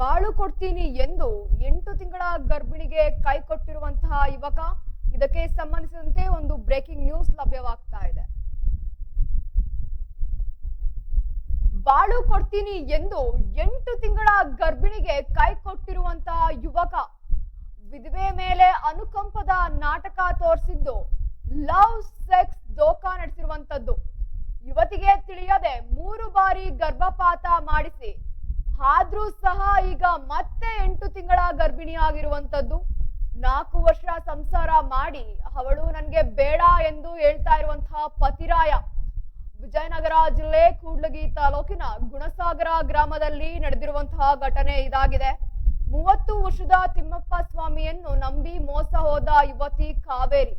ಬಾಳು ಕೊಡ್ತೀನಿ ಎಂದು ಎಂಟು ತಿಂಗಳ ಗರ್ಭಿಣಿಗೆ ಕೈ ಕೊಟ್ಟಿರುವಂತಹ ಯುವಕ ಇದಕ್ಕೆ ಸಂಬಂಧಿಸಿದಂತೆ ಒಂದು ಬ್ರೇಕಿಂಗ್ ನ್ಯೂಸ್ ಲಭ್ಯವಾಗ್ತಾ ಇದೆ. ಬಾಳು ಕೊಡ್ತೀನಿ ಎಂದು ಎಂಟು ತಿಂಗಳ ಗರ್ಭಿಣಿಗೆ ಕೈ ಕೊಟ್ಟಿರುವಂತಹ ಯುವಕ ವಿಧವೆ ಮೇಲೆ ಅನುಕಂಪದ ನಾಟಕ ತೋರಿಸಿದ್ದು, ಲವ್ ಸೆಕ್ಸ್ ದೋಖಾ ನಡೆಸಿರುವಂತದ್ದು. ಯುವತಿಗೆ ತಿಳಿಯದೆ ಮೂರು ಬಾರಿ ಗರ್ಭಪಾತ ಮಾಡಿಸಿ ಆದ್ರೂ ಸಹ ಈಗ ಮತ್ತೆ ಎಂಟು ತಿಂಗಳ ಗರ್ಭಿಣಿ ಆಗಿರುವಂತದ್ದು ನಾಲ್ಕು ವರ್ಷ ಸಂಸಾರ ಮಾಡಿ, ಅವಳು ನನ್ಗೆ ಬೇಡ ಎಂದು ಹೇಳ್ತಾ ಇರುವಂತಹ ಪತಿರಾಯ, ವಿಜಯನಗರ ಜಿಲ್ಲೆ ಕೂಡ್ಲಗಿ ತಾಲೂಕಿನ ಗುಣಸಾಗರ ಗ್ರಾಮದಲ್ಲಿ ನಡೆದಿರುವಂತಹ ಘಟನೆ ಇದಾಗಿದೆ. ಮೂವತ್ತು ವರ್ಷದ ತಿಮ್ಮಪ್ಪ ಸ್ವಾಮಿಯನ್ನು ನಂಬಿ ಮೋಸ ಹೋದ ಯುವತಿ ಕಾವೇರಿ,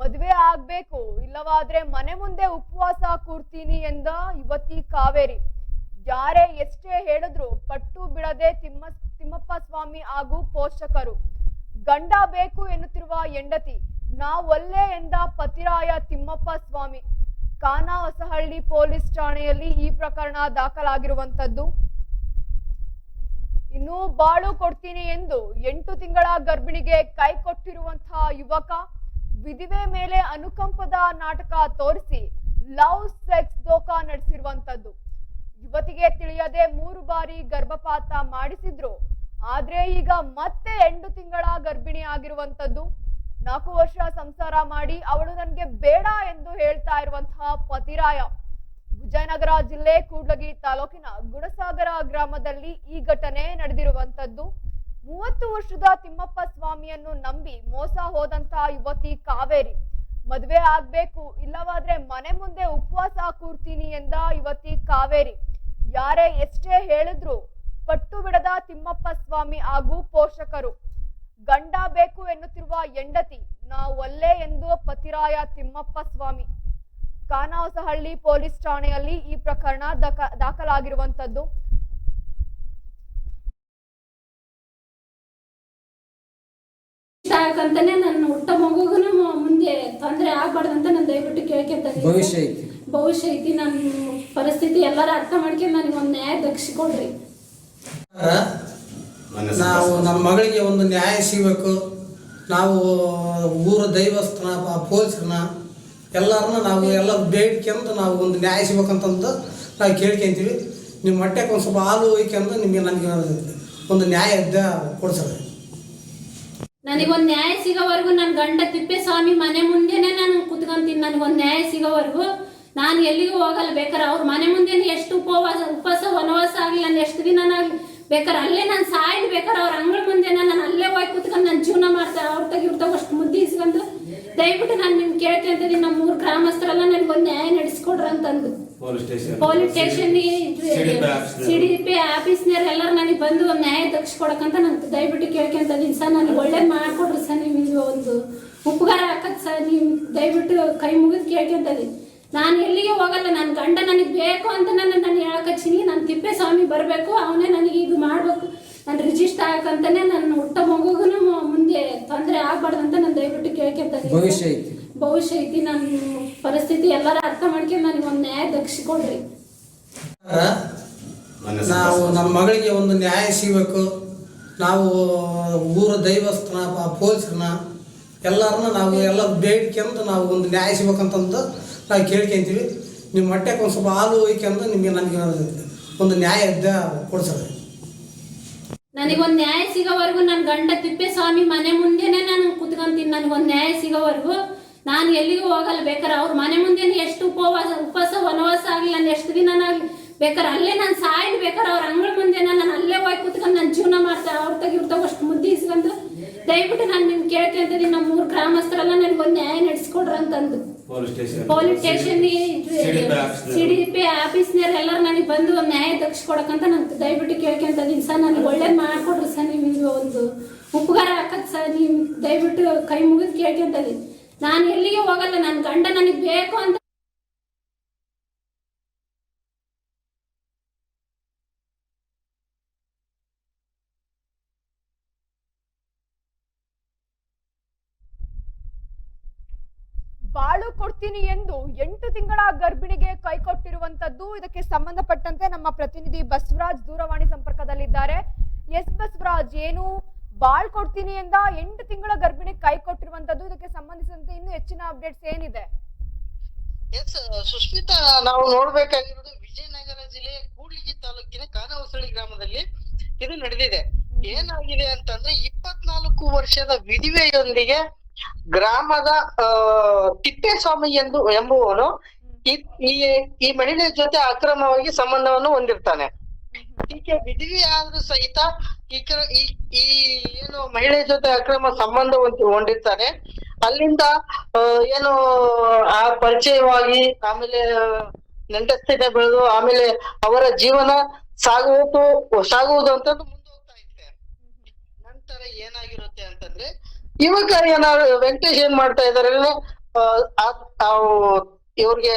ಮದುವೆ ಆಗ್ಬೇಕು, ಇಲ್ಲವಾದ್ರೆ ಮನೆ ಮುಂದೆ ಉಪವಾಸ ಕೂರ್ತೀನಿ ಎಂದ ಯುವತಿ ಕಾವೇರಿ. ಯಾರೇ ಎಷ್ಟೇ ಹೇಳಿದ್ರು ಪಟ್ಟು ಬಿಡದೆ ತಿಮ್ಮ, ತಿಮ್ಮಪ್ಪ ಸ್ವಾಮಿ ಹಾಗೂ ಪೋಷಕರು. ಗಂಡ ಬೇಕು ಎನ್ನುತ್ತಿರುವ ಹೆಂಡತಿ, ನಾವೊಲ್ಲೆ ಎಂದ ಪತಿರಾಯ ತಿಮ್ಮಪ್ಪ ಸ್ವಾಮಿ. ಕಾನ ಹೊಸಹಳ್ಳಿ ಪೊಲೀಸ್ ಠಾಣೆಯಲ್ಲಿ ಈ ಪ್ರಕರಣ ದಾಖಲಾಗಿರುವಂತದ್ದು ಇನ್ನೂ ಬಾಳು ಕೊಡ್ತೀನಿ ಎಂದು ಎಂಟು ತಿಂಗಳ ಗರ್ಭಿಣಿಗೆ ಕೈ ಕೊಟ್ಟಿರುವಂತಹ ಯುವಕ, ವಿಧಿವೆ ಮೇಲೆ ಅನುಕಂಪದ ನಾಟಕ ತೋರಿಸಿ ಲವ್ ಸೆಕ್ಸ್ ದೋಖಾ ನಡೆಸಿರುವಂತದ್ದು ಯುವತಿಗೆ ತಿಳಿಯದೆ ಮೂರು ಬಾರಿ ಗರ್ಭಪಾತ ಮಾಡಿಸಿದ್ರು. ಆದ್ರೆ ಈಗ ಮತ್ತೆ ಎಂಟು ತಿಂಗಳ ಗರ್ಭಿಣಿ ಆಗಿರುವಂತದ್ದು ನಾಲ್ಕು ವರ್ಷ ಸಂಸಾರ ಮಾಡಿ ಅವಳು ನನಗೆ ಬೇಡ ಎಂದು ಹೇಳ್ತಾ ಇರುವಂತಹ ಪತಿರಾಯ. ವಿಜಯನಗರ ಜಿಲ್ಲೆ ಕೂಡ್ಲಗಿ ತಾಲೂಕಿನ ಗುಣಸಾಗರ ಗ್ರಾಮದಲ್ಲಿ ಈ ಘಟನೆ ನಡೆದಿರುವಂತದ್ದು ಮೂವತ್ತು ವರ್ಷದ ತಿಮ್ಮಪ್ಪ ಸ್ವಾಮಿಯನ್ನು ನಂಬಿ ಮೋಸ ಹೋದಂತ ಯುವತಿ ಕಾವೇರಿ. ಮದುವೆ ಆಗ್ಬೇಕು, ಇಲ್ಲವಾದ್ರೆ ಮನೆ ಮುಂದೆ ಉಪವಾಸ ಕೂರ್ತೀನಿ ಎಂದ ಯುವತಿ ಕಾವೇರಿ. ಯಾರೇ ಎಷ್ಟೇ ಹೇಳಿದ್ರು ಪಟ್ಟು ಬಿಡದ ತಿಮ್ಮಪ್ಪ ಸ್ವಾಮಿ ಹಾಗೂ ಪೋಷಕರು. ಗಂಡ ಬೇಕು ಎನ್ನುತ್ತಿರುವ ಹೆಂಡತಿ ನಾವೊಲ್ಲೆ ಎಂದು ಪತಿರಾಯ ತಿಮ್ಮಪ್ಪ ಸ್ವಾಮಿ. ಕಾನಹೊಸಹಳ್ಳಿ ಪೊಲೀಸ್ ಠಾಣೆಯಲ್ಲಿ ಈ ಪ್ರಕರಣ ದಕ ದಾಖಲಾಗಿರುವಂತದ್ದು ಅಂತಾನೆ ನನ್ನ ಹುಟ್ಟ ಮಗುಗೂ ಮುಂದೆ ತೊಂದರೆ ಆಗ್ಬಾರ್ದಂತ ನಾನು ದಯವಿಟ್ಟು ಕೇಳ್ಕೊಂತ ಭವಿಷ್ಯ ಐತಿ. ಭವಿಷ್ಯ ಐತಿ. ನನ್ನ ಪರಿಸ್ಥಿತಿ ಎಲ್ಲರ ಅರ್ಥ ಮಾಡ್ಕೊಂಡು ನನಗೆ ಒಂದು ನ್ಯಾಯ ದಕ್ಷಿಕೊಡ್ರಿ ನಾವು ನಮ್ಮ ಮಗಳಿಗೆ ಒಂದು ನ್ಯಾಯ ಸಿಗಬೇಕು. ನಾವು ಊರ ದೈವಸ್ಥಾನ ಪೊಲೀಸರನ್ನ ಎಲ್ಲರನ್ನ ನಾವು ಎಲ್ಲ ಬೇಡ್ಕೊಂಡು ನಾವು ಒಂದು ನ್ಯಾಯ ಸಿಗ್ಬೇಕಂತಂದು ನಾವು ಕೇಳ್ಕೊಂತೀವಿ. ನಿಮ್ಮ ಹೊಟ್ಟೆಗೆ ಒಂದು ಸ್ವಲ್ಪ ಹಾಲು ಒಯ್ಕೊಂಡು ನಿಮಗೆ ನನಗೆ ಒಂದು ನ್ಯಾಯ ಇದ್ದ ಕೊಡ್ಸೋದು. ನನಗೊಂದು ನ್ಯಾಯ ಸಿಗೋವರೆಗೂ ನನ್ನ ಗಂಡ ತಿಪ್ಪೇಸ್ವಾಮಿ ಮನೆ ಮುಂದೆನೆ ನಾನು ಕುತ್ಕೊಂತೀನಿ. ನನಗೊಂದು ನ್ಯಾಯ ಸಿಗೋವರೆಗೂ ನಾನು ಎಲ್ಲಿಗೂ ಹೋಗಲ್ಲ ಬೇಕಾರೆ ಅವ್ರ ಮನೆ ಮುಂದೆ ಎಷ್ಟು ಉಪವಾಸ ಉಪವಾಸ ವನವಾಸ ಆಗಲಿ ನಾನು ಎಷ್ಟು ದಿನನಾಗ್ಲಿ ಬೇಕಾರೆ ಅಲ್ಲೇ ನಾನು ಸಾಯ್ಲಿ ಬೇಕಾರೆ ಅವ್ರ ಅಂಗಳ ಮುಂದೆ ನಾನು ಅಲ್ಲೇ ಹೋಗಿ ಕುತ್ಕೊಂಡು ನಾನು ಜೀವನ ಮಾಡ್ತಾರೆ. ಅವ್ರ ತಗ ಇವ್ರ ಅಷ್ಟು ಮುದ್ದೆ ಇಸ್ಕೊಂಡು ದಯವಿಟ್ಟು ನಾನು ನಿಮ್ಗೆ ಅಂತ ನಮ್ಮ ಮೂರು ಗ್ರಾಮಸ್ಥರೆಲ್ಲ ಒಂದು ನ್ಯಾಯ ನಡೆಸ್ಕೊಡ್ರ ಅಂತಂದು. Police station police. C D P ಆಫೀಸ್ನವ್ರು ಎಲ್ಲರೂ ನನಗೆ ಬಂದು ಒಂದು ನ್ಯಾಯ ತಗ್ಸ್ಕೊಡಕಂತ ನಾನು ದಯವಿಟ್ಟು ಕೇಳ್ಕೊಂತದೀನಿ ಸರ್ ನನಗೆ ಒಳ್ಳೇದು ಮಾಡ್ಕೊಡ್ರಿ ಸರ್ ನಿಮಗೆ ಒಂದು ಉಪಕಾರ ಹಾಕತ್ ಸರ್. ನೀವು ದಯವಿಟ್ಟು ಕೈ ಮುಗಿದು ಕೇಳ್ಕೊಂತದೀನಿ ನಾನು ಎಲ್ಲಿಗೆ ಹೋಗಲ್ಲ ನನ್ನ ಗಂಡ ನನಗೆ ಬೇಕು ಅಂತ ನಾನು ನಾನು ನನ್ನ ನಾನು ತಿಪ್ಪೇಸ್ವಾಮಿ ಬರಬೇಕು ಅವನೇ ನನಗೆ ಇದು ಮಾಡಬೇಕು. ನಾನು ರಿಜಿಸ್ಟರ್ ಆಗಕ್ಕಂತಾನೆ ನನ್ನ ಹುಟ್ಟ ಮಗುಗೂ ಮುಂದೆ ತೊಂದರೆ ಅಂತ ನಾನು ದಯವಿಟ್ಟು ಕೇಳ್ಕೊಂತೀನಿ ಭವಿಷ್ಯ ಐತಿ. ಭವಿಷ್ಯ ಐತಿ. ನನ್ನ ಪರಿಸ್ಥಿತಿ ಎಲ್ಲರ ಅರ್ಥ ಮಾಡ್ಕೊಂಡು ನನಗೆ ಒಂದು ನ್ಯಾಯ ದಕ್ಷಿಕೊಡ್ರಿ ನಾವು ನಮ್ಮ ಮಗಳಿಗೆ ಒಂದು ನ್ಯಾಯ ಸಿಗಬೇಕು. ನಾವು ಊರ ದೈವಸ್ಥಾನ ಪೊಲೀಸರನ್ನ ಎಲ್ಲರನ್ನ ನಾವು ಎಲ್ಲ ಬೇಡ್ಕೊಂಡು ನಾವು ಒಂದು ನ್ಯಾಯ ಸಿಗ್ಬೇಕಂತಂದು ನಾವು ಕೇಳ್ಕೊಂತೀವಿ. ನಿಮ್ಮ ಹೊಟ್ಟೆಗೆ ಒಂದು ಸ್ವಲ್ಪ ಹಾಲು ಒಯ್ಕೊಂಡು ನಿಮಗೆ ನನಗೆ ಒಂದು ನ್ಯಾಯ ಇದ್ದ ಕೊಡ್ಸೋದು. ನನಗೊಂದು ನ್ಯಾಯ ಸಿಗೋವರೆಗೂ ನನ್ನ ಗಂಡ ತಿಪ್ಪೇಸ್ವಾಮಿ ಮನೆ ಮುಂದೆನೆ ನಾನು ಕುತ್ಕೊಂತೀನಿ. ನನಗೊಂದು ನ್ಯಾಯ ಸಿಗೋವರೆಗೂ ನಾನು ಎಲ್ಲಿಗೂ ಹೋಗಲ್ಲ. ಬೇಕಾರೆ ಅವ್ರ ಮನೆ ಮುಂದೆನೆ ಎಷ್ಟು ಉಪವಾಸ ಉಪವಾಸ, ವನವಾಸ ಆಗಲಿ, ನಾನು ಎಷ್ಟು ದಿನ ಆಗಲಿ ಬೇಕಾರೆ ಅಲ್ಲೇ ನಾನು ಸಾಯ್ಲಿ ಬೇಕಾರೆ ಅವ್ರ ಅಂಗಳ ಮುಂದೆ ನಾನು ಅಲ್ಲೇ ಹೋಗಿ ಕುತ್ಕೊಂಡು ನಾನು ಜೀವನ ಮಾಡ್ತಾರೆ. ಅವ್ರ ತಗ ಇವ್ರ ತಗ ಅಷ್ಟು ಮುದ್ದೆ ಇಸ್ಕೊಂಡು ದಯವಿಟ್ಟು ನಾನು ನಿಮ್ಗೆ ಕೇಳ್ಕೊಂತಿದ್ದೀನಿ ನಮ್ಮ ಮೂರು ಗ್ರಾಮಸ್ಥರೆಲ್ಲ ನನಗೊಂದು ನ್ಯಾಯ ನಡೆಸ್ಕೊಡ್ರಿ ಅಂತಂದು ಪೊಲೀಸ್ ಸ್ಟೇಷನ್ CDP ಆಫೀಸ್ನವ್ರು. ಸಿ ಡಿ ಪಿ ಆಫೀಸ್ನವ್ರು ಎಲ್ಲರೂ ನನಗೆ ಬಂದು ನ್ಯಾಯ ದಕ್ಷಿಕೊಡಕಂತ ನಾನು ದಯವಿಟ್ಟು ಕೇಳ್ಕೊಂತಿದ್ದೀನಿ ಸರ್ ನನಗೆ ಒಳ್ಳೇದು ಮಾಡ್ಕೊಡ್ರಿ ಸರ್ ನಿಮಗೆ ಒಂದು ಉಪಕಾರ ಹಾಕತ್ ಸರ್ ನೀವು ದಯವಿಟ್ಟು ಕೈ ಮುಗಿದು ಕೇಳ್ಕೊಂತ ನಾನು ಎಲ್ಲಿಗೆ ಹೋಗಲ್ಲ ನನ್ನ ಗಂಡ ನನಗೆ ಬೇಕು ಅಂತ ಬಾಳು ಕೊಡ್ತೀನಿ ಎಂದು ಎಂಟು ತಿಂಗಳ ಗರ್ಭಿಣಿಗೆ ಕೈ ಕೊಟ್ಟಿರುವಂತದ್ದು ಇದಕ್ಕೆ ಸಂಬಂಧಪಟ್ಟಂತೆ ನಮ್ಮ ಪ್ರತಿನಿಧಿ ಬಸವರಾಜ್ ದೂರವಾಣಿ ಸಂಪರ್ಕದಲ್ಲಿದ್ದಾರೆ. ಎಸ್ ಬಸವರಾಜ್ ಏನು ಬಾಳ್ ಕೊಡ್ತೀನಿ ಎಂದ ಎಂಟು ತಿಂಗಳ ಗರ್ಭಿಣಿ ಕೈ ಕೊಟ್ಟಿರುವಂತದ್ದು ಇದಕ್ಕೆ ಸಂಬಂಧಿಸಿದಂತೆ ಇನ್ನು ಹೆಚ್ಚಿನ ಅಪ್ಡೇಟ್ಸ್ ಏನಿದೆ? ಎಸ್ ಸುಸ್ಮಿತಾ ನಾವು ನೋಡ್ಬೇಕಾಗಿರೋದು ವಿಜಯನಗರ ಜಿಲ್ಲೆಯ ಕೂಡ್ಲಿಗಿ ತಾಲೂಕಿನ ಕಾನವಸಳಿ ಗ್ರಾಮದಲ್ಲಿ ಇದು ನಡೆದಿದೆ. ಏನಾಗಿದೆ ಅಂತಂದ್ರೆ ಇಪ್ಪತ್ನಾಲ್ಕು ವರ್ಷದ ವಿಧವೆಯೊಂದಿಗೆ ಗ್ರಾಮದ ತಿಪ್ಪೇಸ್ವಾಮಿ ಎಂದು, ಎಂಬುವನು ಈ- ಈ ಮಹಿಳೆಯ ಜೊತೆ ಅಕ್ರಮವಾಗಿ ಸಂಬಂಧವನ್ನು ಹೊಂದಿರ್ತಾನೆ. ಈಕೆ ವಿಧಿವಿ ಆದ್ರೂ ಸಹಿತ ಈ ಈ ಏನು ಮಹಿಳೆ ಜೊತೆ ಅಕ್ರಮ ಸಂಬಂಧ ಹೊಂದ್- ಹೊಂದಿರ್ತಾನೆ. ಅಲ್ಲಿಂದ ಏನು, ಆ ಪರಿಚಯವಾಗಿ ಆಮೇಲೆ ನೆಂಟಸ್ಥಿತ ಬೆಳೆದು ಆಮೇಲೆ ಅವರ ಜೀವನ ಸಾಗುವುದು ಸಾಗುವುದು ಅಂತ ಮುಂದೆ ಹೋಗ್ತಾ ಇತ್ತೆ ನಂತರ ಏನಾಗಿರುತ್ತೆ ಅಂತಂದ್ರೆ ಇವಾಗ ಏನಾದ್ರು ವೆಂಕಟೇಶ್ ಏನ್ ಮಾಡ್ತಾ ಇದಾರೆ ಇವ್ರಿಗೆ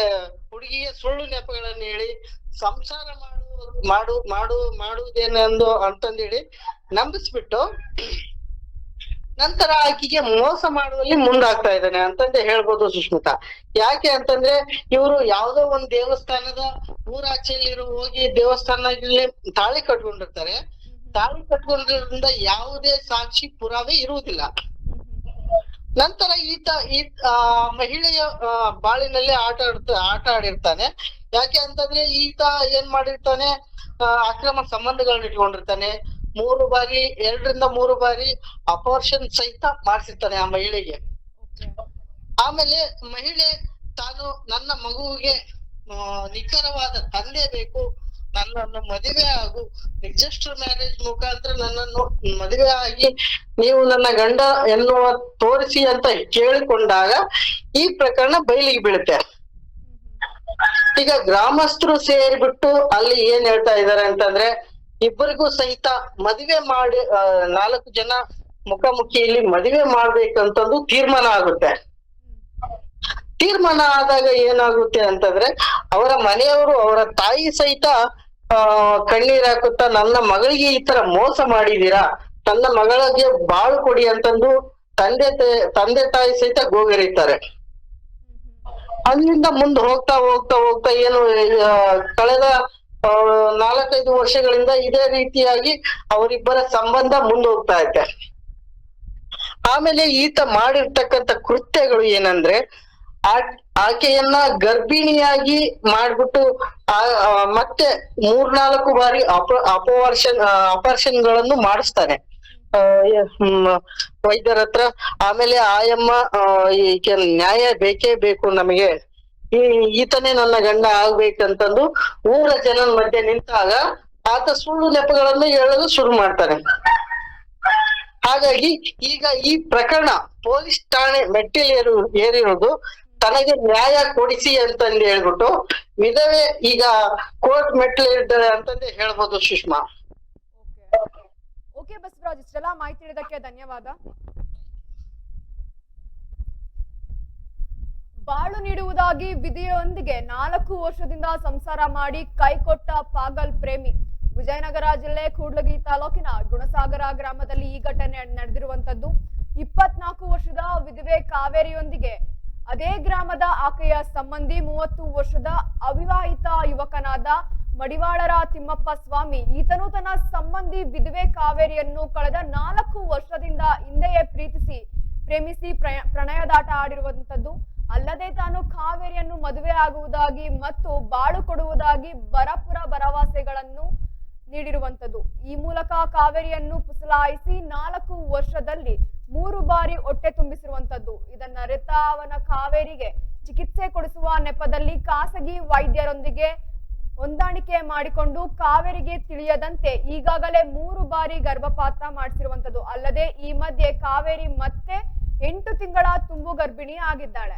ಹುಡುಗಿಯ ಸುಳ್ಳು ನೆಪಗಳನ್ನು ಹೇಳಿ, ಸಂಸಾರ ಮಾಡು ಮಾಡು ಮಾಡು ಮಾಡುವುದೇನೆಂದು ಅಂತಂದೇಳಿ ನಂಬಿಸ್ಬಿಟ್ಟು ನಂತರ ಆಕೆಗೆ ಮೋಸ ಮಾಡುವಲ್ಲಿ ಮುಂದಾಗ್ತಾ ಇದ್ದಾನೆ ಅಂತಂದೇ ಹೇಳ್ಬೋದು ಸುಷ್ಮಿತಾ ಯಾಕೆ ಅಂತಂದ್ರೆ, ಇವರು ಯಾವ್ದೋ ಒಂದ್ ದೇವಸ್ಥಾನದ ಊರಾಚೆಯಲ್ಲಿರೋ ಹೋಗಿ ದೇವಸ್ಥಾನದಲ್ಲಿ ತಾಳಿ ಕಟ್ಕೊಂಡಿರ್ತಾರೆ. ತಾಳಿ ಕಟ್ಕೊಂಡಿರೋದ್ರಿಂದ ಯಾವುದೇ ಸಾಕ್ಷಿ ಪುರಾವೆ ಇರುವುದಿಲ್ಲ. ನಂತರ ಈತ ಈ ಆ, ಮಹಿಳೆಯ ಬಾಳಿನಲ್ಲಿ ಆಟ ಆಡ್ತ ಆಟ ಆಡಿರ್ತಾನೆ. ಯಾಕೆ ಅಂತಂದ್ರೆ ಈತ ಏನ್ ಮಾಡಿರ್ತಾನೆ ಅಕ್ರಮ ಸಂಬಂಧಗಳನ್ನ ಇಟ್ಕೊಂಡಿರ್ತಾನೆ. ಮೂರು ಬಾರಿ ಎರಡರಿಂದ ಮೂರು ಬಾರಿ ಅಪರ್ಷನ್ ಸಹಿತ ಮಾಡಿಸಿರ್ತಾನೆ ಆ ಮಹಿಳೆಗೆ. ಆಮೇಲೆ ಮಹಿಳೆ ತಾನು ನನ್ನ ಮಗುವಿಗೆ ನಿಖರವಾದ ತಂದೆ ಬೇಕು. ನನ್ನನ್ನು ಮದುವೆ ಆಗು ರಿಜಿಸ್ಟರ್ ಮ್ಯಾರೇಜ್ ಮುಖಾಂತರ ನನ್ನನ್ನು ಮದುವೆ ಆಗಿ ನೀವು ನನ್ನ ಗಂಡ ಎನ್ನುವ ತೋರಿಸಿ ಅಂತ ಕೇಳಿಕೊಂಡಾಗ ಈ ಪ್ರಕರಣ ಬಯಲಿಗೆ ಬೀಳುತ್ತೆ. ಈಗ ಗ್ರಾಮಸ್ಥರು ಸೇರಿಬಿಟ್ಟು ಅಲ್ಲಿ ಏನ್ ಹೇಳ್ತಾ ಇದಾರೆ ಅಂತಂದ್ರೆ, ಇಬ್ಬರಿಗೂ ಸಹಿತ ಮದುವೆ ಮಾಡಿ ನಾಲ್ಕು ಜನ ಮುಖಾಮುಖಿಯಲ್ಲಿ ಮದುವೆ ಮಾಡ್ಬೇಕಂತಂದು ತೀರ್ಮಾನ ಆಗುತ್ತೆ. ತೀರ್ಮಾನ ಆದಾಗ ಏನಾಗುತ್ತೆ ಅಂತಂದ್ರೆ, ಅವರ ಮನೆಯವರು, ಅವರ ತಾಯಿ ಸಹಿತ ಕಣ್ಣೀರ್ ಹಾಕುತ್ತಾ ನನ್ನ ಮಗಳಿಗೆ ಈ ತರ ಮೋಸ ಮಾಡಿದೀರಾ? ತನ್ನ ಮಗಳಿಗೆ ಬಾಳು ಕೊಡಿ ಅಂತಂದು ತಂದೆ ತಂದೆ ತಾಯಿ ಸಹಿತ ಗೋಗರಿತಾರೆ. ಅಲ್ಲಿಂದ ಮುಂದೆ ಹೋಗ್ತಾ ಹೋಗ್ತಾ ಹೋಗ್ತಾ ಏನು ಕಳೆದ ನಾಲ್ಕೈದು ವರ್ಷಗಳಿಂದ ಇದೇ ರೀತಿಯಾಗಿ ಅವರಿಬ್ಬರ ಸಂಬಂಧ ಮುಂದೋಗ್ತಾ ಇದೆ. ಆಮೇಲೆ ಈತ ಮಾಡಿರ್ತಕ್ಕಂಥ ಕೃತ್ಯಗಳು ಏನಂದ್ರೆ ಆಕೆಯನ್ನ ಗರ್ಭಿಣಿಯಾಗಿ ಮಾಡ್ಬಿಟ್ಟು ಮತ್ತೆ ಮೂರ್ನಾಲ್ಕು ಬಾರಿ ಅಪ, ಅಪವರ್ಷನ್ ಅಪರ್ಷನ್ಗಳನ್ನು ಮಾಡಿಸ್ತಾನೆ. ವೈದ್ಯರ ಹತ್ರ. ಆಮೇಲೆ ಆಯಮ್ಮ ಈಕೆ ನ್ಯಾಯ ಬೇಕೇ ಬೇಕು ನಮಗೆ. ಈ, ಈತನೇ ನನ್ನ ಗಂಡ ಆಗ್ಬೇಕಂತಂದು ಊರ ಜನನ ಮಧ್ಯೆ ನಿಂತಾಗ ಆತ ಸುಳ್ಳು ನೆಪಗಳನ್ನು ಹೇಳಲು ಶುರು ಮಾಡ್ತಾನೆ. ಹಾಗಾಗಿ ಈಗ ಈ ಪ್ರಕರಣ ಪೊಲೀಸ್ ಠಾಣೆ ಮೆಟ್ಟಿಲೇರು ಏರಿರೋದು ತನಗೆ ನ್ಯಾಯ ಕೊಡಿಸಿ ಅಂತಂದು ಹೇಳ್ಬಿಟ್ಟು ವಿಧವೆ ಈಗ ಕೋರ್ಟ್ ಮೆಟ್ಟಿಲೇರಿದ್ದಾರೆ ಅಂತಂದೇ ಹೇಳ್ಬೋದು ಸುಷ್ಮಾ. ಓಕೆ ಬಸವರಾಜ್ ಇಷ್ಟೆಲ್ಲ ಮಾಹಿತಿ ನೀಡಿದ್ದಕ್ಕೆ ಧನ್ಯವಾದ. ಬಾಳು ನೀಡುವುದಾಗಿ ವಿಧಿಯೊಂದಿಗೆ ನಾಲ್ಕು ವರ್ಷದಿಂದ ಸಂಸಾರ ಮಾಡಿ ಕೈಕೊಟ್ಟ ಪಾಗಲ್ ಪ್ರೇಮಿ. ವಿಜಯನಗರ ಜಿಲ್ಲೆ ಕೂಡ್ಲಗಿ ತಾಲೂಕಿನ ಗುಣಸಾಗರ ಗ್ರಾಮದಲ್ಲಿ ಈ ಘಟನೆ ನಡೆದಿರುವಂತದ್ದು. ಇಪ್ಪತ್ನಾಲ್ಕು ವರ್ಷದ ವಿಧವೆ ಕಾವೇರಿಯೊಂದಿಗೆ ಅದೇ ಗ್ರಾಮದ ಆಕೆಯ ಸಂಬಂಧಿ ಮೂವತ್ತು ವರ್ಷದ ಅವಿವಾಹಿತ ಯುವಕನಾದ ಮಡಿವಾಳರ ತಿಮ್ಮಪ್ಪ ಸ್ವಾಮಿ. ಈತನು ತನ್ನ ಸಂಬಂಧಿ ವಿಧವೆ ಕಾವೇರಿಯನ್ನು ಕಳೆದ ನಾಲ್ಕು ವರ್ಷದಿಂದ ಹಿಂದೆಯೇ ಪ್ರೀತಿಸಿ, ಪ್ರೇಮಿಸಿ ಪ್ರಣಯದಾಟ ಆಡಿರುವಂತದ್ದು ಅಲ್ಲದೆ ತಾನು ಕಾವೇರಿಯನ್ನು ಮದುವೆ ಆಗುವುದಾಗಿ ಮತ್ತು ಬಾಳು ಕೊಡುವುದಾಗಿ ಬರಪುರ ಭರವಸೆಗಳನ್ನು ನೀಡಿರುವಂತದ್ದು ಈ ಮೂಲಕ ಕಾವೇರಿಯನ್ನು ಪುಸಲಾಯಿಸಿ ನಾಲ್ಕು ವರ್ಷದಲ್ಲಿ ಮೂರು ಬಾರಿ ಹೊಟ್ಟೆ ತುಂಬಿಸಿರುವಂತದ್ದು ಇದನ್ನ ಅವನ ಕಾವೇರಿಗೆ ಚಿಕಿತ್ಸೆ ಕೊಡಿಸುವ ನೆಪದಲ್ಲಿ ಖಾಸಗಿ ವೈದ್ಯರೊಂದಿಗೆ ಹೊಂದಾಣಿಕೆ ಮಾಡಿಕೊಂಡು ಕಾವೇರಿಗೆ ತಿಳಿಯದಂತೆ ಈಗಾಗಲೇ ಮೂರು ಬಾರಿ ಗರ್ಭಪಾತ ಮಾಡಿಸಿರುವಂತದ್ದು ಅಲ್ಲದೆ ಈ ಮಧ್ಯೆ ಕಾವೇರಿ ಮತ್ತೆ ಎಂಟು ತಿಂಗಳ ತುಂಬು ಗರ್ಭಿಣಿ ಆಗಿದ್ದಾಳೆ.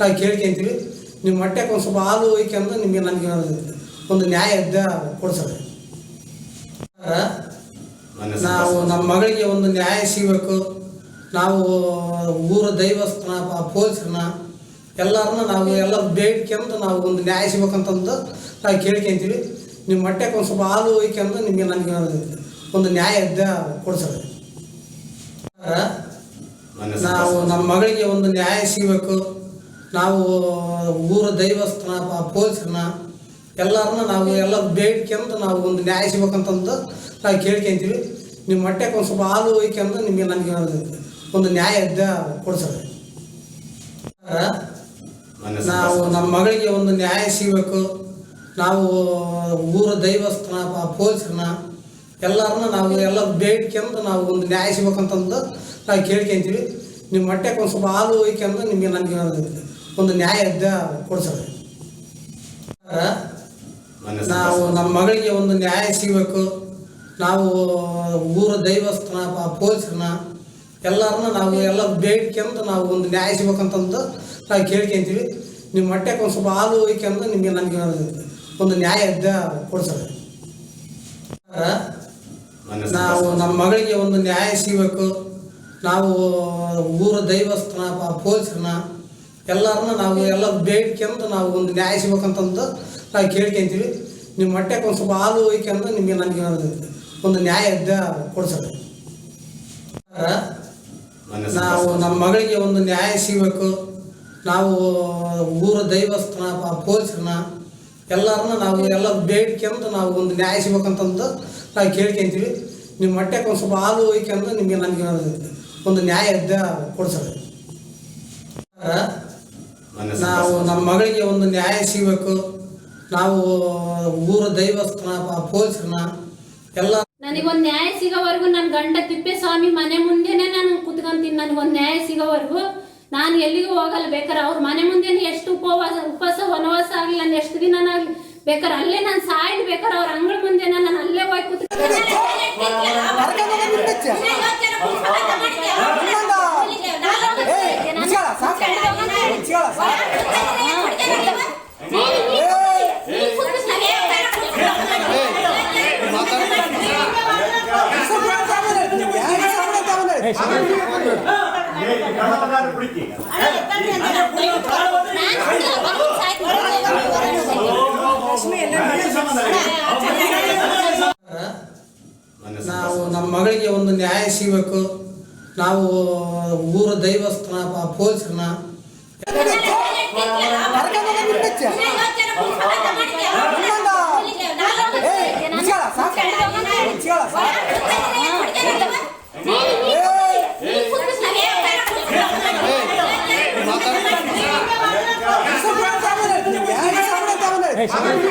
ನಾವು ಕೇಳ್ಕೊಂತೀವಿ ನಿಮ್ಮ ಹೊಟ್ಟೆಗೆ ಒಂದು ಸ್ವಲ್ಪ ಹಾಲು ಒಯ್ಕೊಂಡು ನಿಮಗೆ ನನಗೆ ಒಂದು ನ್ಯಾಯ ಇದ್ದ ಕೊಡ್ಸೋದು. ನಾವು ನಮ್ಮ ಮಗಳಿಗೆ ಒಂದು ನ್ಯಾಯ ಸಿಗಬೇಕು. ನಾವು ಊರ ದೈವಸ್ಥಾನ ಪೊಲೀಸರನ್ನ ಎಲ್ಲರನ್ನ ನಾವು ಎಲ್ಲ ಬೇಡ್ಕೊಂಡು ನಾವು ಒಂದು ನ್ಯಾಯ ಸಿಗ್ಬೇಕಂತಂದು ನಾವು ಕೇಳ್ಕೊಂತೀವಿ ನಿಮ್ಮ ಹೊಟ್ಟೆಗೆ ಒಂದು ಸ್ವಲ್ಪ ಹಾಲು ಒಯ್ಕೊಂಡು ನಿಮಗೆ ನನಗೆ ಒಂದು ನ್ಯಾಯ ಇದ್ದ ಕೊಡ್ಸೋದು. ನಾವು ನಮ್ಮ ಮಗಳಿಗೆ ಒಂದು ನ್ಯಾಯ ಸಿಗಬೇಕು. ನಾವು ಊರ ದೈವಸ್ಥಾನ ಪೊಲೀಸರನ್ನ ಎಲ್ಲರನ್ನ ನಾವು ಎಲ್ಲ ಬೇಡ್ಕೊಂಡು ನಾವು ಒಂದು ನ್ಯಾಯ ಸಿಗ್ಬೇಕಂತಂದು ನಾವು ಕೇಳ್ಕೊಂತೀವಿ ನಿಮ್ಮ ಹೊಟ್ಟೆಗೆ ಒಂದು ಸ್ವಲ್ಪ ಹಾಲು ಒಯ್ಕೊಂಡು ನಿಮಗೆ ನನಗೆ ಒಂದು ನ್ಯಾಯ ಇದ್ದ ಕೊಡ್ಸೋದು ನಾವು ನಮ್ಮ ಮಗಳಿಗೆ ಒಂದು ನ್ಯಾಯ ಸಿಗಬೇಕು. ನಾವು ಊರ ದೈವಸ್ಥಾನ ಪೊಲೀಸ್ರನ್ನ ಎಲ್ಲರನ್ನ ನಾವು ಎಲ್ಲ ಬೇಡ್ಕೊಂಡು ನಾವು ಒಂದು ನ್ಯಾಯ ಸಿಗ್ಬೇಕಂತಂದು ನಾವು ಕೇಳ್ಕೊಂತೀವಿ ನಿಮ್ಮ ಹೊಟ್ಟೆಗೆ ಒಂದು ಸ್ವಲ್ಪ ಹಾಲು ಒಯ್ಕೊಂಡು ನಿಮಗೆ ನನಗೆ ಒಂದು ನ್ಯಾಯ ಇದ್ದ ಕೊಡ್ಸೋದು ನಾವು ನಮ್ಮ ಮಗಳಿಗೆ ಒಂದು ನ್ಯಾಯ ಸಿಗಬೇಕು. ನಾವು ಊರ ದೈವಸ್ಥಾನ ಪೊಲೀಸರನ್ನ ಎಲ್ಲರನ್ನ ನಾವು ಎಲ್ಲ ಬೇಡ್ಕೊಂಡು ನಾವು ಒಂದು ನ್ಯಾಯ ಸಿಗ್ಬೇಕಂತಂದು ನಾವು ಕೇಳ್ಕೊಂತೀವಿ. ನಿಮ್ಮ ಹೊಟ್ಟೆಗೆ ಒಂದು ಸ್ವಲ್ಪ ಹಾಲು ಅಂತ ನಿಮಗೆ ನನಗೆ ಒಂದು ನ್ಯಾಯ ಇದ್ದ ಕೊಡ್ಸೋದು ನಾವು ನಮ್ಮ ಮಗಳಿಗೆ ಒಂದು ನ್ಯಾಯ ಸಿಗಬೇಕು. ನಾವು ಊರ ದೈವಸ್ಥಾನ ಪೊಲೀಸರನ್ನ ಎಲ್ಲರನ್ನ ನಾವು ಎಲ್ಲ ಬೇಡ್ಕೊಂಡು ನಾವು ಒಂದು ನ್ಯಾಯ ಸಿಗ್ಬೇಕಂತಂದು ನಾವು ಕೇಳ್ಕೊಂತೀವಿ. ನಿಮ್ಮ ಹೊಟ್ಟೆಗೆ ಒಂದು ಸ್ವಲ್ಪ ಹಾಲು ಒಯ್ಕೊಂಡು ನಿಮಗೆ ನನಗೆ ಒಂದು ನ್ಯಾಯ ಇದ್ದ ಕೊಡ್ಸೋದು ನಾವು ನಮ್ಮ ಮಗಳಿಗೆ ಒಂದು ನ್ಯಾಯ ಸಿಗಬೇಕು. ನಾವು ಊರ ದೈವಸ್ಥಾನ ಪೊಲೀಸರನ್ನ ಎಲ್ಲರನ್ನ ನಾವು ಎಲ್ಲ ಬೇಡ್ಕೊಂಡು ನಾವು ಒಂದು ನ್ಯಾಯ ಸಿಗ್ಬೇಕಂತಂದು ನಾವು ಕೇಳ್ಕೊಂತೀವಿ ನಿಮ್ಮ ಹೊಟ್ಟೆಗೆ ಒಂದು ಸ್ವಲ್ಪ ಹಾಲು ಒಯ್ಕೊಂಡು ನಿಮಗೆ ನನಗೆ ಒಂದು ನ್ಯಾಯ ಇದ್ದ ಕೊಡ್ಸೋದು ನಾವು ನಮ್ಮ ಮಗಳಿಗೆ ಒಂದು ನ್ಯಾಯ ಸಿಗಬೇಕು. ನಾವು ಊರ ದೈವಸ್ಥಾನ ಪೊಲೀಸ್ನ ಪೊಲೀಸರನ್ನ ಎಲ್ಲ ನನಗೊಂದ್ ನ್ಯಾಯ ಸಿಗೋವರೆಗೂ ನನ್ನ ಗಂಡ ತಿಪ್ಪೇಸ್ವಾಮಿ ಮನೆ ಮುಂದೆನೆ ನಾನು ಕುತ್ಕೊಂತೀನಿ. ನನಗೊಂದ್ ನ್ಯಾಯ ಸಿಗೋವರೆಗೂ ನಾನು ಎಲ್ಲಿಗೂ ಹೋಗಲ್ಲ. ಬೇಕಾರೆ ಅವ್ರ ಮನೆ ಮುಂದೆನೆ ಎಷ್ಟು ಉಪವಾಸ ಉಪವಾಸ ವನವಾಸ ಆಗಲಿ ನಾನು ಎಷ್ಟು ನಾನು ಬೇಕಾರೆ ಅಲ್ಲೇ ನಾನು ಸಾಯ್ಲಿ ಬೇಕಾರೆ ಅವ್ರ ಅಂಗಳ ಮುಂದೆ ನಾನು ಅಲ್ಲೇ ಹೋಗಿ ಕೂತ್ ನಾವು ನಮ್ಮ ಮಗಳಿಗೆ ಒಂದು ನ್ಯಾಯ ಸಿಗಬೇಕು. ನಾವು ಊರ ದೈವಸ್ಥಾನ ಪ- ಪೊಲೀಸರನ್ನ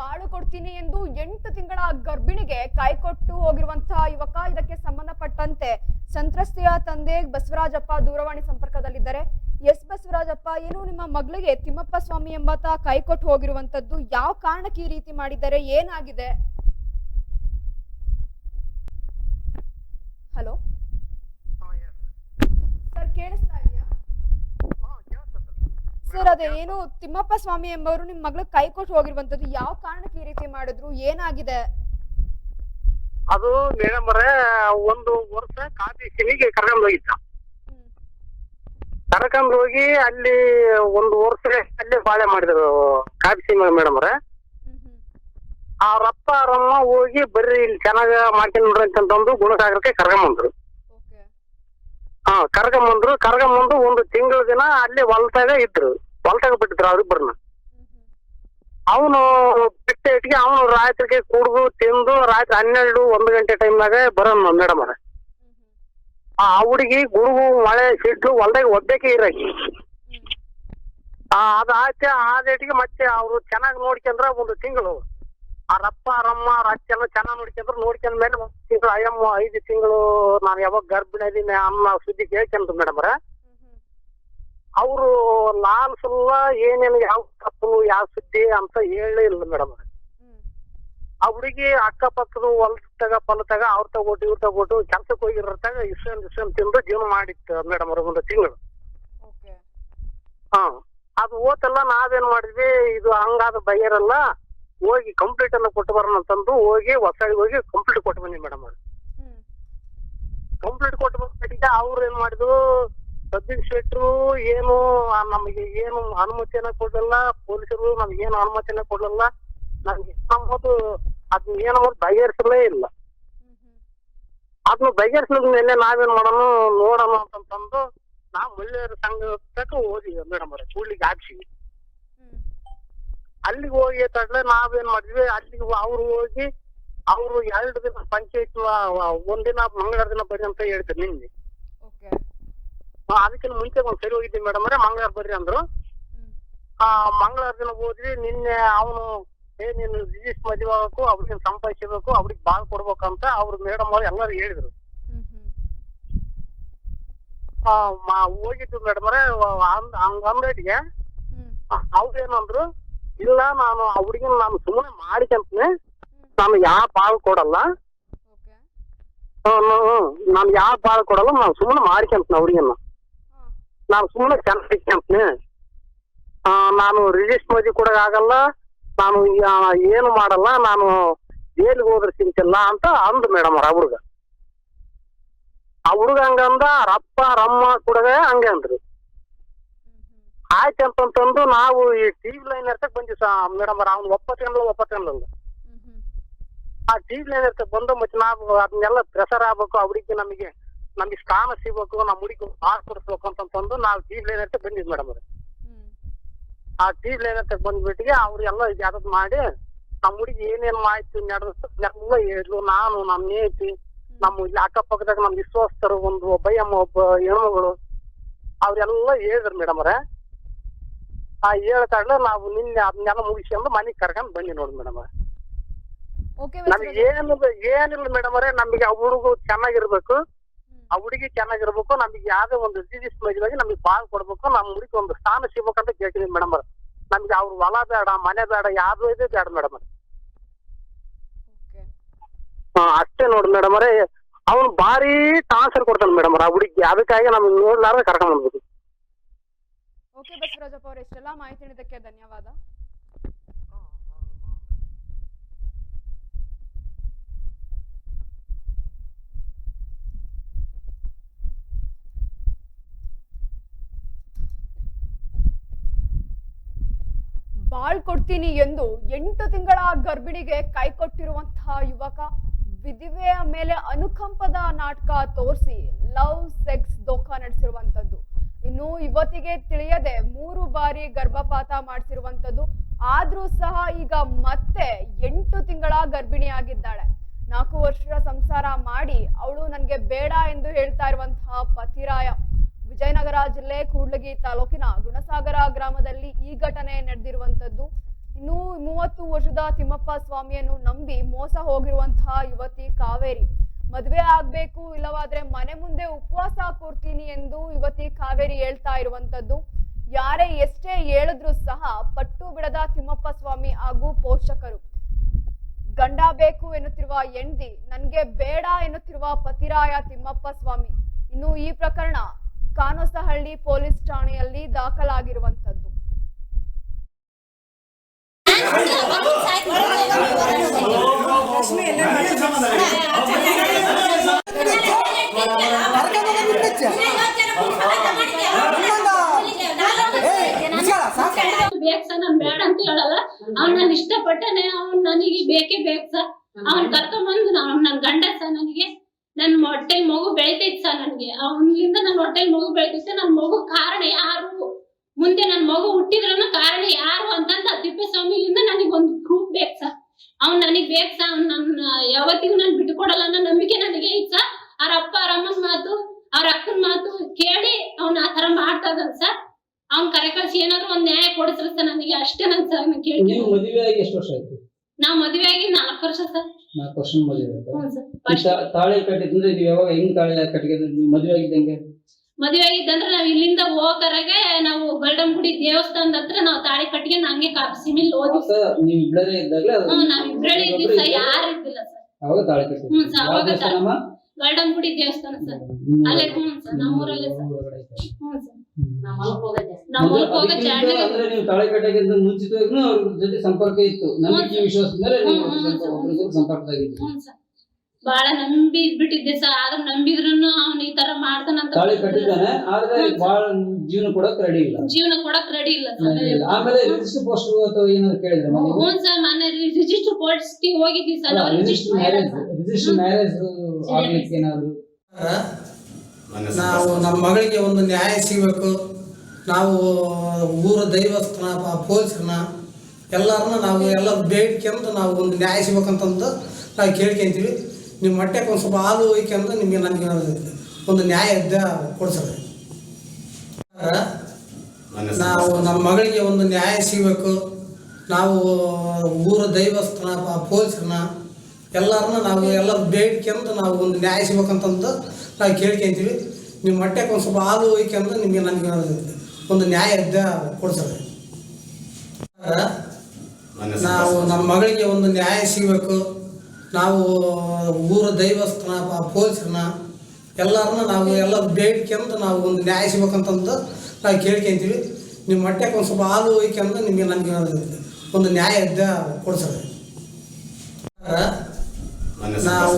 ಬಾಳು ಕೊಡ್ತೀನಿ ಎಂದು ಎಂಟು ತಿಂಗಳ ಗರ್ಭಿಣಿಗೆ ಕೈಕೊಟ್ಟು ಹೋಗಿರುವಂತಹ ಯುವಕ. ಇದಕ್ಕೆ ಸಂಬಂಧಪಟ್ಟಂತೆ ಸಂತ್ರಸ್ತೆಯ ತಂದೆ ಬಸವರಾಜಪ್ಪ ದೂರವಾಣಿ ಸಂಪರ್ಕದಲ್ಲಿದ್ದಾರೆ. ಎಸ್ ಬಸವರಾಜಪ್ಪ, ಏನು ನಿಮ್ಮ ಮಗಳಿಗೆ ತಿಮ್ಮಪ್ಪ ಸ್ವಾಮಿ ಎಂಬಾತ ಕೈಕೊಟ್ಟು ಹೋಗಿರುವಂತದ್ದು ಯಾವ ಕಾರಣಕ್ಕೆ ಈ ರೀತಿ ಮಾಡಿದ್ದಾರೆ? ಏನಾಗಿದೆ ಹಲೋ ಸರ್ ಕೇಳಿಸ್ತಾ ಇದೆಯಾ ಸರ್ ಅದೇ ಏನು ತಿಮ್ಮಪ್ಪ ಸ್ವಾಮಿ ಎಂಬವರು ನಿಮ್ ಮಗಳ ಕೈ ಕೊಟ್ಟು ಹೋಗಿರುವಂತದ್ದು ಯಾವ ಕಾರಣಕ್ಕೆ ಈ ರೀತಿ ಮಾಡಿದ್ರು? ಏನಾಗಿದೆ? ಅದು ಮೇಡಮ್ ಅವರೇ ಒಂದು ವರ್ಷ ಕಾಫಿ ಸಿನಿಗೆ ಕರ್ಕೊಂಡು ಹೋಗಿದ್ದ. ಕರ್ಕೊಂಡು ಹೋಗಿ ಅಲ್ಲಿ ಒಂದು ವರ್ಷ ಅಲ್ಲೇ ಬಾಳೆ ಮಾಡಿದ್ರು ಕಾಫಿ ಸಿನಿ ಮೇಡಮ್ ಅವರೇ. ಆ. ಅವ್ರಪ್ಪ ಅವ್ರಮ್ಮ ಹೋಗಿ ಬರ್ರಿ ಇಲ್ಲಿ ಚೆನ್ನಾಗ ಮಾಡ್ಕೊಂಡ್ ನೋಡ್ರಿ ಅಂತಂದು ಗುಣಸಾಗರಕ್ಕೆ ಕರ್ಕೊಂಬಂದ್ರು. ಹಾ ಕರ್ಕೊಂಬಂದ್ರು ಕರ್ಕೊಂಬಂದು ಒಂದು ತಿಂಗಳ ದಿನ ಅಲ್ಲಿ ಹೊಲ್ತಾಗ ಇದ್ರು. ಹೊಲ್ತಾಗ ಬಿಟ್ಟಿದ್ರು ಅವ್ರಿಬ್ಬರನ್ನ. ಅವನು ಬಿಟ್ಟ ಇಟ್ಟಿಗೆ ಅವನು ರಾತ್ರಿಗೆ ಕುಡಿದು ತಿಂದು ರಾತ್ರಿ ಹನ್ನೆರಡು, ಒಂದು ಗಂಟೆ ಟೈಮ್ನಾಗ ಬರೋನು ಮೇಡಮ್ ಆ ಹುಡುಗಿ ಗುಡುಗು, ಮಳೆ, ಸಿಡ್ಲು ಹೊಲ್ದಾಗ ಒದ್ದಕ್ಕೆ ಇರಾಕಿ ಆ ಅದ ಆಚೆ ಆ ಡೇಟಿಗೆ ಮತ್ತೆ ಅವ್ರು ಚೆನ್ನಾಗಿ ನೋಡ್ಕೊಂಡ್ರ ಒಂದು ತಿಂಗಳು. ಆ ರಪ್ಪ, ರಮ್ಮ ರಚ್ಚೆಲ್ಲ ಚೆನ್ನಾಗಿ ನೋಡ್ಕೊಂಡ್ರು, ನೋಡ್ಕೊಂಡ್ ಮೇಲೆ ತಿಂಗಳು, ಅಯ್ಯಮ್ಮ, ಐದು ತಿಂಗಳು ನಾನು ಯಾವಾಗ ಗರ್ಭಿಣಿ ಇದೀನಿ ಅನ್ನ ಸುದ್ದಿ ಕೇಳ್ಕೊಂಡ್ರು ಮೇಡಮ್ ಅವ್ರ. ಅವರು ಲಾಲ್ ಸುಲ್ಲ ಏನೇನು ಯಾವ ತಪ್ಪು ಯಾವ ಸುದ್ದಿ ಅಂತ ಹೇಳೇ ಇಲ್ಲ ಮೇಡಮ್ ಆ ಹುಡುಗಿ ಅಕ್ಕಪಕ್ಕದ ಹೊಲ್ತಾಗ ಪಲ್ತಾಗ ಅವ್ರ ತಗೋಟು ಇವ್ರ ತಗೊಟ್ಟು ಕೆಲ್ಸಕ್ಕೆ ಹೋಗಿರ್ತಾಗ ಇಷ್ಟೊಂದು ಇಷ್ಟೊಂದು ತಿಂದು ಜೀವನ ಮಾಡಿತ್ತು ಮೇಡಮ್ ಅವ್ರ ಒಂದು ತಿಂಗಳು. ಹಾ. ಅದು ಓತಲ್ಲ ನಾವೇನ್ ಮಾಡಿದ್ವಿ ಇದು ಹಂಗಾದ ಬೈಯರಲ್ಲ ಹೋಗಿ ಕಂಪ್ಲೀಟ್ ಅನ್ನ ಕೊಟ್ಟು ಬರೋಣ ಅಂತಂದು ಹೋಗಿ ಹೊಸ ಹೋಗಿ ಕಂಪ್ಲೀಟ್ ಕೊಟ್ಟು ಬನ್ನಿ ಮೇಡಮ್ ಅವ್ರು. ಕಂಪ್ಲೀಟ್ ಕೊಟ್ಟು ಬಂದ್ಬಿಟ್ಟಿದ್ದ ಅವ್ರು ಏನ್ ಮಾಡಿದ್ರು ಸಬ್ ಏನು ನಮಗೆ ಏನು ಅನುಮತಿಯನ್ನ ಕೊಡಲ್ಲ, ಪೊಲೀಸರು ನಮ್ಗೆ ಏನು ಅನುಮತಿಯನ್ನ ಕೊಡಲ್ಲ, ನಮ್ಗೆ ನಮ್ಮದು ಅದನ್ನ ಏನೋ ಬಗೆಹರಿಸಲೇ ಇಲ್ಲ. ಅದನ್ನ ಬಗೆಹರಿಸಿದ ಮೇಲೆ ನಾವೇನ್ ಮಾಡೋಣ ನೋಡೋಣ ಅಂತಂತಂದು ನಾವು ಮಹಿಳೆಯರ ಸಂಘಕ್ಕೆ ಹೋದಿವಿ ಮೇಡಮ್ ಅವ್ರೆ ಕೂಡ್ಲಿಗೆ ಹಾಕ್ಸಿ ಅಲ್ಲಿಗೆ ಹೋಗಿ ತಡ್ಲೆ ನಾವೇನ್ ಮಾಡಿದ್ವಿ, ಅಲ್ಲಿಗೆ ಅವ್ರು ಹೋಗಿ, ಅವರು ಎರಡು ದಿನ ಪಂಚಾಯತ್ ಒಂದಿನ ಮಂಗಳವಾರ ದಿನ ಬರ್ರಿ ಅಂತ ಹೇಳ್ತಾರೆ ನಿನ್ನೆ. ಅದಕ್ಕಿಂತ ಮುಂಚೆ ಒಂದ್ ಸರಿ ಹೋಗಿದ್ವಿ ಮೇಡಮ್ ಅವ್ರೆ ಮಂಗಳವಾರ ಬರ್ರಿ ಅಂದ್ರು. ಆ ಮಂಗಳವಾರ ದಿನ ಹೋದ್ರಿ ನಿನ್ನೆ ಅವನು ಏ ನೀನು ರಿಜಿಸ್ಟ್ ಮದುವೆ ಆಗಬೇಕು ಅವ್ರಿಗೆ ಸಂಪಾದಿಸಬೇಕು ಅವ್ರಿಗೆ ಬಾಳ್ ಕೊಡ್ಬೇಕಂತ ಅವ್ರ ಮೇಡಮ್ ಅವ್ರು ಎಲ್ಲರೂ ಹೇಳಿದ್ರು. ಹೋಗಿದ್ವಿ ಮೇಡಮ್ ಅವರೇ ಹಂಗ ಅಂಬೇಟಿಗೆ ಹ್ಮ್ ಅವ್ರು ಏನಂದ್ರು ಇಲ್ಲ ನಾನು ಅವ್ರಿಗೆ ನಾನು ಸುಮ್ಮನೆ ಮಾಡಿಕಂತೀನಿ ನಾನು ಯಾವ ಬಾಳ್ ಕೊಡಲ್ಲ ನಾನು ಯಾವ ಬಾಳ್ ಕೊಡಲ್ಲ ನಾನು ಸುಮ್ಮನೆ ಮಾಡ್ಕೊಂತೀನಿ ಅವ್ರಿಗೆ ಹಾ ನಾನು ಸುಮ್ಮನೆ ಆ, ನಾನು ರಿಜಿಸ್ಟ್ ಮಾಡಿ ಕೂಡ ಆಗಲ್ಲ, ನಾನು ಏನು ಮಾಡಲ್ಲ, ನಾನು ಜೈಲಿಗೆ ಹೋದ್ರೆ ಸಿಂಚಲ್ಲ ಅಂತ ಅಂದ್ ಮೇಡಮ್ ಅವ್ರ ಹುಡುಗ. ಆ ಹುಡುಗ ಹಂಗಂದ ರಪ್ಪ, ರಮ್ಮ ಕೂಡ ಹಂಗೆ ಅಂದ್ರು. ಆಯ್ತು ಅಂತಂತಂದು ನಾವು ಈ ಟಿವಿ ಲೈನ್ ಇರ್ತಕ್ ಬಂದ್ವಿ ಮೇಡಮ್ ಅವ್ರ, ಅವ್ನು ಒಪ್ಪತ್ತಲ್ಲ ಒಪ್ಪತ್ತಲ್ಲ ಆ ಟಿವಿ ಲೈನ್ ಇರ್ತಕ್ ಬಂದು ಮತ್ತೆ ನಾವು ಅದನ್ನೆಲ್ಲ ಪ್ರೆಸರ್ ಆಗ್ಬೇಕು ಅವ್ರಿಗೆ ನಮಗೆ. ನಮಗೆ ಸ್ಥಾನ ಸಿಗ್ಬೇಕು ನಮ್ಮ ಹುಡುಗಿ ಮಾರ್ಕ್ ಕೊಡಿಸ್ಬೇಕು ಅಂತಂತಂದು ನಾವು ಟಿವಿ ಲೈನ್ ಅಂತ ಬಂದಿದ್ವಿ ಮೇಡಮ್ ಅವ್ರೆ. ಆ ಟಿವಿ ಲೈನ್ ಅಂತ ಬಂದ್ಬಿಟ್ಟಿಗೆ ಅವ್ರು ಎಲ್ಲ ಯಾವ್ದು ಮಾಡಿ ನಮ್ಮ ಹುಡುಗಿ ಏನೇನ್ ಮಾಹಿತಿ ನಡೆದ ಎಲ್ಲ ನಾನು ನಮ್ಮ ನೇತಿ ನಮ್ಮ ಇಲ್ಲಿ ಅಕ್ಕಪಕ್ಕದಾಗ ನಮ್ ವಿಶ್ವಾಸರು ಒಂದು ಒಬ್ಬಯ್ಯಮ್ಮ ಒಬ್ಬ ಹೆಣ್ಮಗಳು ಅವ್ರೆಲ್ಲ ಹೇಳಿದ್ರು ಮೇಡಮ್ ಅವ್ರೆ. ಆ ಹೇಳ್ತಾಡ್ಲೆ ನಾವು ನಿನ್ನೆ ಅದನ್ನೆಲ್ಲ ಮುಗಿಸ್ಕೊಂಡು ಮನೆಗೆ ಕರ್ಕೊಂಡ್ ಬನ್ನಿ ನೋಡಿ ಮೇಡಮ್ ಅವ್ರೆ. ನಮ್ಗೆ ಏನಿಲ್ಲ ಏನಿಲ್ಲ ಮೇಡಮ್ ಅವ್ರೆ ನಮಗೆ ಆ ಹುಡುಗ ಚೆನ್ನಾಗಿರ್ಬೇಕು. ಆ ಹುಡುಗಿ ಚೆನ್ನಾಗಿರ್ಬೇಕು ನಮಗೆ ಯಾವ್ದೇ ಒಂದು ಡಿಸೀಸ್ ಮದುವೆಗೆ ನಮಗೆ ಬಾಳ್ ಕೊಡ್ಬೇಕು ನಮ್ಮ ಹುಡುಗಿ ಒಂದು ಸ್ಥಾನ ಸಿಗ್ಬೇಕಂತ ಕೇಳ್ತೀನಿ ಮೇಡಮ್ ಅವ್ರ. ನಮ್ಗೆ ಅವ್ರ ಹೊಲ ಬೇಡ ಮನೆ ಬೇಡ ಯಾವ್ದು ಇದೆ ಬೇಡ ಮೇಡಮ್ ಅವ್ರ. ಅಷ್ಟೇ ನೋಡಿ ಮೇಡಮ್ ಅವರೇ ಅವನು ಭಾರಿ ಟಾನ್ಸರ್ ಕೊಡ್ತಾನೆ ಮೇಡಮ್ ಅವ್ರ ಆ ಹುಡುಗಿ ಅದಕ್ಕಾಗಿ ನಮ್ಗೆ ನೋಡ್ಲಾರ ಕರ್ಕೊಂಡ್ ಬಂದ್ಬಿಟ್ಟು ಓಕೆ ಬಸವರಾಜಪ್ಪ ಅವರೇ ಇಷ್ಟೆಲ್ಲ ಮಾಹಿತಿ ನೀಡಿದ್ದಕ್ಕೆ ಧನ್ಯವಾದ. ಬಾಳ್ ಕೊಡ್ತೀನಿ ಎಂದು ಎಂಟು ತಿಂಗಳ ಗರ್ಭಿಣಿಗೆ ಕೈ ಕೊಟ್ಟಿರುವಂತಹ ಯುವಕ ವಿಧಿವೆಯ ಮೇಲೆ ಅನುಕಂಪದ ನಾಟಕ ತೋರಿಸಿ ಲವ್, ಸೆಕ್ಸ್ ದೋಖ ನಡೆಸಿರುವಂತದ್ದು. ಇನ್ನು ಇವತ್ತಿಗೆ ತಿಳಿಯದೆ ಮೂರು ಬಾರಿ ಗರ್ಭಪಾತ ಮಾಡಿಸಿರುವಂತದ್ದು. ಆದ್ರೂ ಸಹ ಈಗ ಮತ್ತೆ ಎಂಟು ತಿಂಗಳ ಗರ್ಭಿಣಿಯಾಗಿದ್ದಾಳೆ. ನಾಲ್ಕು ವರ್ಷ ಸಂಸಾರ ಮಾಡಿ ಅವಳು ನನಗೆ ಬೇಡ ಎಂದು ಹೇಳ್ತಾ ಇರುವಂತಹ ಪತಿರಾಯ. ವಿಜಯನಗರ ಜಿಲ್ಲೆ ಕೂಡ್ಲಗಿ ತಾಲೂಕಿನ ಗುಣಸಾಗರ ಗ್ರಾಮದಲ್ಲಿ ಈ ಘಟನೆ ನಡೆದಿರುವಂತದ್ದು ಇನ್ನು ಮೂವತ್ತು ವರ್ಷದ ತಿಮ್ಮಪ್ಪ ಸ್ವಾಮಿಯನ್ನು ನಂಬಿ ಮೋಸ ಹೋಗಿರುವಂತಹ ಯುವತಿ ಕಾವೇರಿ. ಮದುವೆ ಆಗ್ಬೇಕು ಇಲ್ಲವಾದ್ರೆ ಮನೆ ಮುಂದೆ ಉಪವಾಸ ಕೂರ್ತೀನಿ ಎಂದು ಯುವತಿ ಕಾವೇರಿ ಹೇಳ್ತಾ ಇರುವಂತದ್ದು ಯಾರೇ ಎಷ್ಟೇ ಹೇಳಿದ್ರು ಸಹ ಪಟ್ಟು ಬಿಡದ ತಿಮ್ಮಪ್ಪ ಸ್ವಾಮಿ ಹಾಗೂ ಪೋಷಕರು. ಗಂಡ ಬೇಕು ಎನ್ನುತ್ತಿರುವ ಹೆಂಡತಿ, ನನ್ಗೆ ಬೇಡ ಎನ್ನುತ್ತಿರುವ ಪತಿರಾಯ ತಿಮ್ಮಪ್ಪ ಸ್ವಾಮಿ. ಇನ್ನು ಈ ಪ್ರಕರಣ ಕಾನೋಸಹಳ್ಳಿ ಪೊಲೀಸ್ ಠಾಣೆಯಲ್ಲಿ ದಾಖಲಾಗಿರುವಂತದ್ದು ಬೇಕು ಸರ್ ಬೇಡ ಅಂತ ಹೇಳಲ್ಲ. ಅವ್ನ್ ಇಷ್ಟಪಟ್ಟನೆ, ಅವ್ನ್ ನನಗೆ ಬೇಕೇ ಬೇಕು ಸರ್. ಅವ್ನ್ ಕರ್ಕೊಂಬಂದು ಅವ್ನ್ ನನ್ ಗಂಡ ಸರ್ ನನಗೆ. ನನ್ ಹೊಟ್ಟೆಲ್ ಮಗು ಬೆಳಿತೈತ್ ಸರ್ ನನ್ಗೆ. ಅವನಿಂದ ನನ್ನ ಹೊಟ್ಟೆಲ್ ಮಗು ಬೆಳಿತೈತೆ ನನ್ನ ಮಗು ಕಾರಣ ಯಾರು? ಮುಂದೆ ನನ್ನ ಮಗು ಹುಟ್ಟಿದ್ರನ್ನ ಕಾರಣ ಯಾರು ಅಂತಂದ ಆ ತಿಪ್ಪೇಸ್ವಾಮಿಲಿಂದ ನನಗೆ ಒಂದು ಪ್ರೂಫ್ ಬೇಕು ಸರ್. ಅವ್ನ್ ನನಗ್ ಬೇಕು ಸರ್. ಅವ್ನ್ ನನ್ನ ಯಾವತ್ತಿಗೂ ನಾನು ಬಿಟ್ಟುಕೊಡಲ್ಲ ಅನ್ನೋ ನಂಬಿಕೆ ನನಗೆ ಐತ್ ಸರ್. ಅವ್ರ ಅಪ್ಪ ಅವ್ರ ಅಮ್ಮನ ಮಾತು ಅವ್ರ ಅಕ್ಕನ ಮಾತು ಕೇಳಿ ಅವ್ನ ಆ ತರ ಮಾಡ್ತಾ ಇದ್ದಾನೆ ಸರ್. ಅವ್ನ್ ಕರೆ ಕಳ್ಸಿ ಏನಾದ್ರು ಒಂದ್ ನ್ಯಾಯ ಕೊಡಿಸ್ರಿ ಸರ್ ನನಗೆ. ಅಷ್ಟೇ ನನ್ ಸರ್ ಕೇಳಿ ಕೇಳ್ತೀನಿ. ಮದುವೆ ಆಗಿ ಎಷ್ಟು ವರ್ಷ ಆಯ್ತು? ನಾವ್ ಮದ್ವೆ ಆಗಿ ನಾಲ್ಕು ವರ್ಷ ಸರ್. ನಾಲ್ಕು ವರ್ಷ ಮದುವೆ ಸರ್ ತಾಳಿ ಕಟ್ಟಿದ್ರೆ ನೀವು ಯಾವಾಗ ಹೆಂಗ್ ತಾಳೆ ಕಟ್ಟಿಗೆ ನೀವು ಮದುವೆ ಆಗಿದ್ದಂಗೆ ಮದುವೆ ಆಗಿದ್ದಂದ್ರೆ ನಾವ್ ಇಲ್ಲಿಂದ ಹೋಗರಾಗೆ ನಾವು ಗುಡಿ ದೇವಸ್ಥಾನದ ಹತ್ರ ನಾವು ತಾಳೆ ಕಟ್ಟಿಗೆ ನಂಗೆ ಕಾಪ್ಸಿ ಮೇಲೆ ಓದಿ ನೀವು ಇಬ್ಬರೇ ಇದ್ದಾಗಲೇ ನಾವ್ ಇಬ್ಬರೇ ಇದ್ದೀವಿ ಸರ್ ಯಾರು ಇದ್ದಿಲ್ಲ ಸರ್ ಅವಾಗ ತಾಳೆ ಕಟ್ಟಿದ್ರು ಹ್ಮ್ ಸರ್, ಅವಾಗ ಗೋಲ್ಡನ್ ಗುಡಿ ದೇವಸ್ಥಾನ ಸರ್ ಅಲ್ಲೇ ಹ್ಮ್ ಸರ್ ನಮ್ಮೂರಲ್ಲೇ ಸರ್ ಊರೊಳಗಡೆ ಸರ್ ಹ್ಮ್. ನಾವು ನೀವು ತಾಳಿ ಕಟ್ಟೋಕ್ಕಿಂತ ಮುಂಚಿತವಾಗ್ಲೂ ಅವ್ರ ಜೊತೆ ಸಂಪರ್ಕ ಇತ್ತು. ನಂಬಿಕೆ. ವಿಶ್ವಾಸದ ಮೇಲೆ ಸಂಪರ್ಕದಾಗಿತ್ತು ಹ್ಞೂ ನಂಬಿ ಬಿಟ್ಟಿದ್ದೆ ಸರ್. ಆದ್ರೆ ನಂಬಿದ್ರು ಅವ್ನ ಈ ತರ ಮಾಡ್ತಾನಂತ ತಾಳಿ ಕಟ್ಟಿದ್ದಾನೆ ಆದ್ರೆ. ಬಹಳ ಜೀವನ ಕೊಡಕ್ ರೆಡಿ ಇಲ್ಲ. ಜೀವನ ಕೊಡಕ್ ರೆಡಿ ಇಲ್ಲ ರೆಡಿ ಆಮೇಲೆ ರಿಜಿಸ್ಟರ್ ಪೋಸ್ಟ್ ಅಥವಾ ಏನಾದ್ರು ಕೇಳಿದ್ರೆ ಹ್ಞೂ ಸರ್. ಮೊನ್ನೆ ರಿಜಿಸ್ಟರ್ ಪೋಸ್ಟ್ಗೆ ಹೋಗಿದ್ವಿ sir. Register marriage register marriage ಆಗ್ಲಿಕ್ಕೆ ಏನಾದ್ರು? ನಾವು ನಮ್ಮ ಮಗಳಿಗೆ ಒಂದು ನ್ಯಾಯ ಸಿಗಬೇಕು. ನಾವು ಊರ ದೈವಸ್ಥಾನ ಪೊಲೀಸರನ್ನ ಎಲ್ಲರನ್ನ ನಾವು ಎಲ್ಲ ಬೇಡ್ಕೊಂಡು ನಾವು ಒಂದು ನ್ಯಾಯ ಸಿಗ್ಬೇಕಂತಂದು ನಾವು ಕೇಳ್ಕೊಂತೀವಿ ನಿಮ್ಮ ಹೊಟ್ಟೆಗೆ ಒಂದು ಸ್ವಲ್ಪ ಹಾಲು ಅಂತ ನಿಮಗೆ ನನಗೆ ಒಂದು ನ್ಯಾಯ ಇದ್ದ ಕೊಡ್ಸೋದು. ನಾವು ನಮ್ಮ ಮಗಳಿಗೆ ಒಂದು ನ್ಯಾಯ ಸಿಗಬೇಕು. ನಾವು ಊರ ದೈವಸ್ಥಾನ ಪೊಲೀಸರನ್ನ ಎಲ್ಲರನ್ನ ನಾವು ಎಲ್ಲ ಬೇಡ್ಕೊಂಡು ನಾವು ಒಂದು ನ್ಯಾಯ ಸಿಗ್ಬೇಕಂತಂದು ನಾವು ಕೇಳ್ಕೊಂತೀವಿ ನಿಮ್ಮ ಹೊಟ್ಟೆಗೆ ಒಂದು ಸ್ವಲ್ಪ ಹಾಲು ಒಯ್ಕೊಂಡು ನಿಮಗೆ ನನಗೆ ಒಂದು ನ್ಯಾಯ ಇದ್ದ ಕೊಡ್ಸೋದು ನಾವು ನಮ್ಮ ಮಗಳಿಗೆ ಒಂದು ನ್ಯಾಯ ಸಿಗಬೇಕು. ನಾವು ಊರ ದೈವಸ್ಥಾನ ಪೊಲೀಸ್ರನ್ನ ಎಲ್ಲರನ್ನ ನಾವು ಎಲ್ಲ ಬೇಡ್ಕೊಂಡು ನಾವು ಒಂದು ನ್ಯಾಯ ಸಿಗ್ಬೇಕಂತಂದು ನಾವು ಕೇಳ್ಕೊಂತೀವಿ ನಿಮ್ಮ ಹೊಟ್ಟೆಗೆ ಒಂದು ಸ್ವಲ್ಪ ಹಾಲು ಒಯ್ಕೊಂಡು ನಿಮಗೆ ನನಗೆ ಒಂದು ನ್ಯಾಯ ಇದ್ದ ಕೊಡ್ಸೋದು ನಾವು